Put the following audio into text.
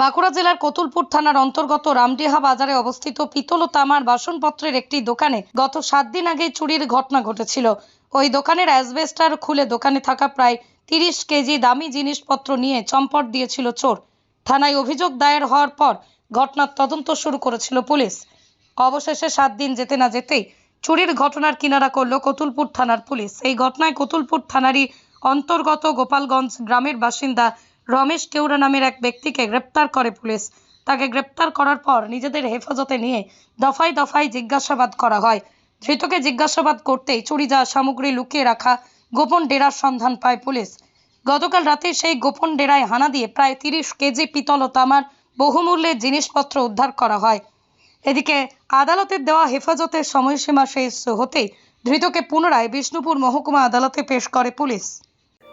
বাঁকুড়া জেলার কতুলপুর থানার অন্তর্গত রামডিহা বাজারে অবস্থিত পিতল ও তামার বাসনপত্রের একটি দোকানে গত সাত দিন আগে চুরির ঘটনা ঘটেছিল। ওই দোকানের অ্যাসবেস্টার খুলে দোকানে থাকা প্রায় তিরিশ কেজি দামি জিনিসপত্র নিয়ে চম্পট দিয়েছিল চোর। থানায় অভিযোগ দায়ের হওয়ার পর ঘটনার তদন্ত শুরু করেছিল পুলিশ। অবশেষে সাত দিন যেতে না যেতেই চুরির ঘটনার কিনারা করল কতুলপুর থানার পুলিশ। এই ঘটনায় কতুলপুর থানারই অন্তর্গত গোপালগঞ্জ গ্রামের বাসিন্দা রমেশ কেউরা নামের এক ব্যক্তিকে গ্রেপ্তার করে পুলিশ। তাকে গ্রেপ্তার করার পর নিজেদের হেফাজতে নিয়ে দফায় দফায় জিজ্ঞাসাবাদ করা হয়। ধৃতকে জিজ্ঞাসাবাদ করতেই চুরি যাওয়া সামগ্রী লুকিয়ে রাখা গোপন ডেরার সন্ধান পায় পুলিশ। গতকাল রাতে সেই গোপন ডেরায় হানা দিয়ে প্রায় তিরিশ কেজি পিতল ও তামার বহুমূল্যের জিনিসপত্র উদ্ধার করা হয়। এদিকে আদালতের দেওয়া হেফাজতের সময়সীমা শেষ হতেই ধৃতকে পুনরায় বিষ্ণুপুর মহকুমা আদালতে পেশ করে পুলিশ।